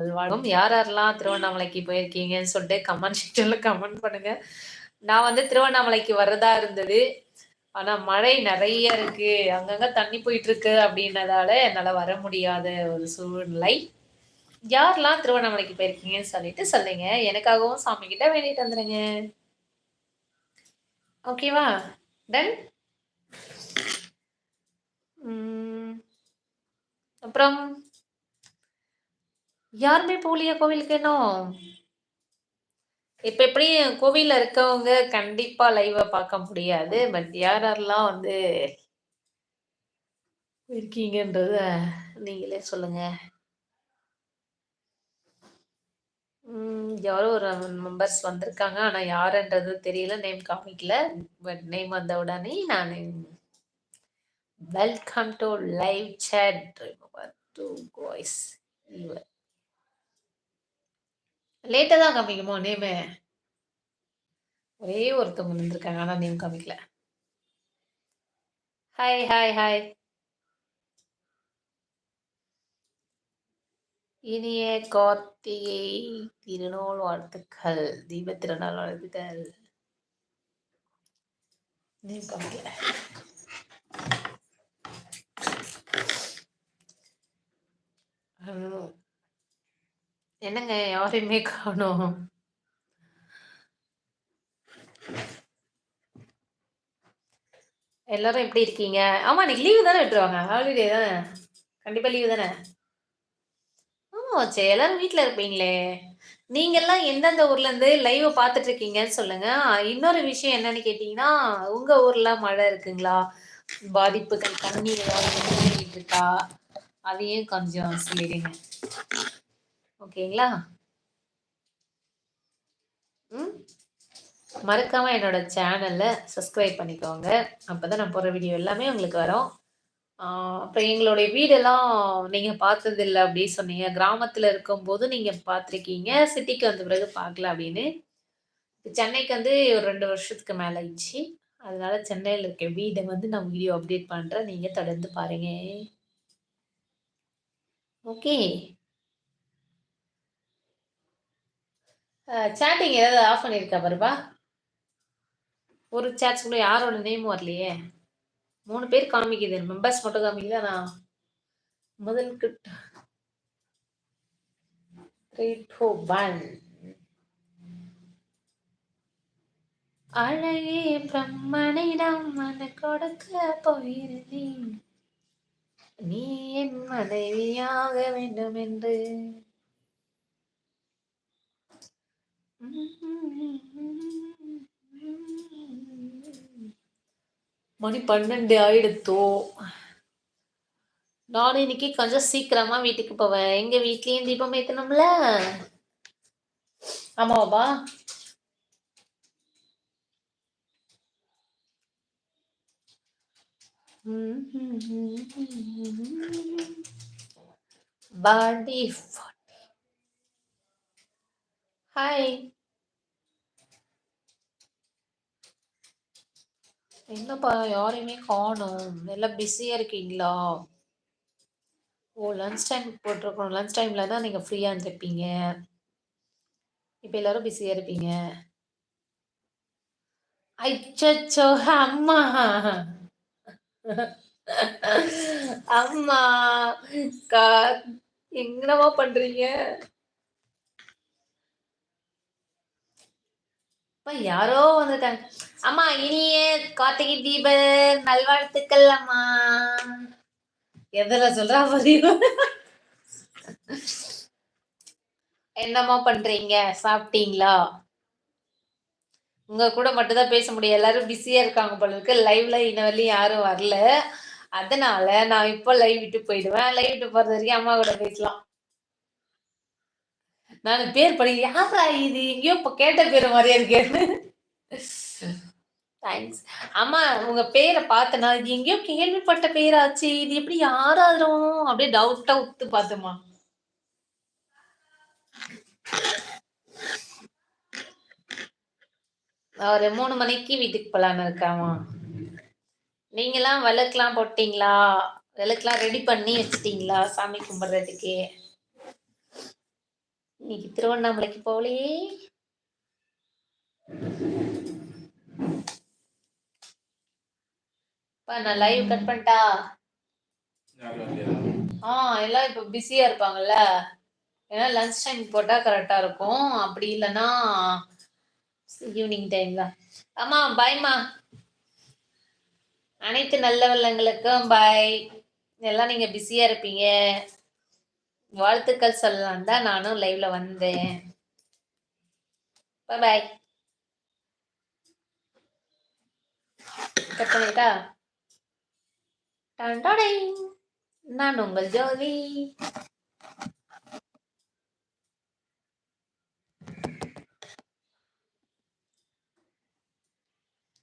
நல்வாழ்வும் யார் யாரெல்லாம் திருவண்ணாமலைக்கு போயிருக்கீங்கன்னு சொல்லிட்டு கமெண்ட் செக்ஷன்ல கமெண்ட் பண்ணுங்க. நான் வந்து திருவண்ணாமலைக்கு வர்றதா இருந்தது. ஆனா மழை நிறைய இருக்கு. அங்கங்க தண்ணி போயிட்டு இருக்கு அப்படின்னதால என்னால வர முடியாத ஒரு சூழ்நிலை. யாரெல்லாம் திருவண்ணாமலைக்கு போயிருக்கீங்கன்னு சொல்லிட்டு சொல்லுங்க. எனக்காகவும் சாமி கிட்ட வேண்டிட்டு வந்துருங்க. ஓகேவா டன் அப்புறம்? யாருமே போலியா கோவிலுக்கு என்ன இப்ப எப்படி கோவில்ல இருக்கவங்க கண்டிப்பா லைவ பார்க்க முடியாது. பட் யார் யாரெல்லாம் வந்து இருக்கீங்கன்றத நீங்களே சொல்லுங்க. யாரோ ஒரு மெம்பர்ஸ் வந்திருக்காங்க. ஆனா யாருன்றது தெரியல. நேம் காமிக்கல. பட் நேம் வந்த உடனே நான் welcome to live chat to voice your லேட்டாக தான் காமிக்குமோ நேமு? ஒரே ஒருத்தவங்க நின்றுருக்காங்க ஆனால் நேம் காமிக்கல. ஹாய் ஹாய் ஹாய் இனிய கார்த்திகை திருநாள் வாழ்த்துக்கள் தீப திருநாள் வாழ்த்துக்கள். நேம் காமிக்கல. என்னங்க யாரையுமே காணோம்? எல்லாரும் எப்படி இருக்கீங்க? ஆமா இன்னைக்கு லீவு தானே விட்டுருவாங்க. ஹாலிடே தானே? கண்டிப்பா லீவு தானே? ஆமா சரி எல்லாரும் வீட்டுல இருப்பீங்களே. நீங்க எல்லாம் எந்தெந்த ஊர்ல இருந்து லைவ் பாத்துட்டு இருக்கீங்கன்னு சொல்லுங்க. இன்னொரு விஷயம் என்னன்னு கேட்டீங்கன்னா உங்க ஊர்ல மழை இருக்குங்களா? பாதிப்புகள் தண்ணி ஏதாவது இருக்கா? அதையும் கொஞ்சம் சொல்லிடுங்க. ஓகேங்களா? ம். மறக்காமல் என்னோட சேனலை சப்ஸ்கிரைப் பண்ணிக்கோங்க. அப்போ தான் நான் போடுற வீடியோ எல்லாமே உங்களுக்கு வரும். அப்புறம் எங்களுடைய வீடெல்லாம் நீங்கள் பார்த்ததில்லை அப்படின்னு சொன்னீங்க. கிராமத்தில் இருக்கும்போது நீங்கள் பார்த்துருக்கீங்க. சிட்டிக்கு வந்த பிறகு பார்க்கல அப்படின்னு. சென்னைக்கு வந்து ஒரு ரெண்டு வருஷத்துக்கு மேலே ஆயிடுச்சு. அதனால சென்னையில் இருக்க வீடை வந்து நான் வீடியோ அப்டேட் பண்ணுறேன் நீங்கள் தொடர்ந்து பாருங்க. ஓகே. சேட்டிங் ஏதாவது ஆஃப் பண்ணியிருக்கா பாருப்பா? ஒரு சேட்ஸ்க்குள்ளே யாரோட நேமும் வரலையே. மூணு பேர் காமிக்குது. மெம்பர்ஸ் மட்டும் காமிக்குது. நான் முதல் கிட்ட அழகே பிரம்மனிடம் மன கொடுக்க போயிருந்தேன். நீ என் மனைவியாக வேண்டும் என்று. மணி பன்னெண்டு ஆயிடுத்தோ. நானும் இன்னைக்கு கொஞ்சம் சீக்கிரமா வீட்டுக்கு போவேன். எங்க வீட்லயும் தீபம் ஏத்தணும்ல? ஆமாவாபா பாடி ஹாய் என்னப்பா யாரையுமே காணும். எல்லாம் பிஸியாக இருக்கீங்களா? ஓ லன்ச் டைம் போட்டிருக்கோம். லன்ச் டைமில் தான் நீங்கள் ஃப்ரீயாக இருந்திருப்பீங்க. இப்போ எல்லாரும் பிஸியாக இருப்பீங்க. அச்சோ அம்மா. அம்மா கா என்னவா பண்றீங்க? யாரோ வந்துட்டாங்க அம்மா இனிய கார்த்திகை தீப நல்வாழ்த்துக்கள் அம்மா. எதில் சொல்றா பதிவு? என்னம்மா பண்றீங்க? சாப்பிட்டீங்களா? உங்க கூட மட்டும்தான் பேச முடியும். எல்லாரும் பிஸியா இருக்காங்க போல இருக்கு. லைவ்ல இன்ன வரலையும் யாரும் வரல. அதனால நான் இப்போ லைவ் விட்டு போயிடுவேன். லைவ் விட்டு போறது வரைக்கும் அம்மா கூட பேசலாம். நான் பேர் படி யாரா இது? எங்கேயோ இப்போ கேட்ட பேர் மாதிரியா இருக்கேன்னு தேங்க்ஸ் ஆமா உங்க பேரை பார்த்தனா இது எங்கேயோ கேள்விப்பட்ட பேராச்சு இது எப்படி யாராதும் அப்படியே டவுட்டா உத்து பார்த்தோமா ஒரு மூணு மணிக்கு வீட்டுக்கு போலான்னு இருக்காமா. நீங்களாம் விளக்குலாம் போட்டீங்களா? விளக்குலாம் ரெடி பண்ணி வச்சிட்டீங்களா? சாமி கும்பிடுறதுக்கு? இன்னைக்கு திருவண்ணாமலைக்கு போகலையே. நான் லைவ் கட் பண்ணிட்டா? ஆ எல்லாம் இப்போ பிஸியா இருப்பாங்கல்ல. ஏன்னா லஞ்ச் டைம் போட்டா கரெக்டா இருக்கும். அப்படி இல்லைன்னா ஈவினிங் டைம்ல ஆமா பாய்மா அனைத்து நல்ல வல்லங்களுக்கும் பாய் எல்லாம் நீங்க பிஸியா இருப்பீங்க. வாழ்த்துக்கள் சொல்லலாம் தான் நானும் லைவ்ல வந்தேன். பாய் கட் பண்ணிட்டா? நான் உங்கள் ஜோதி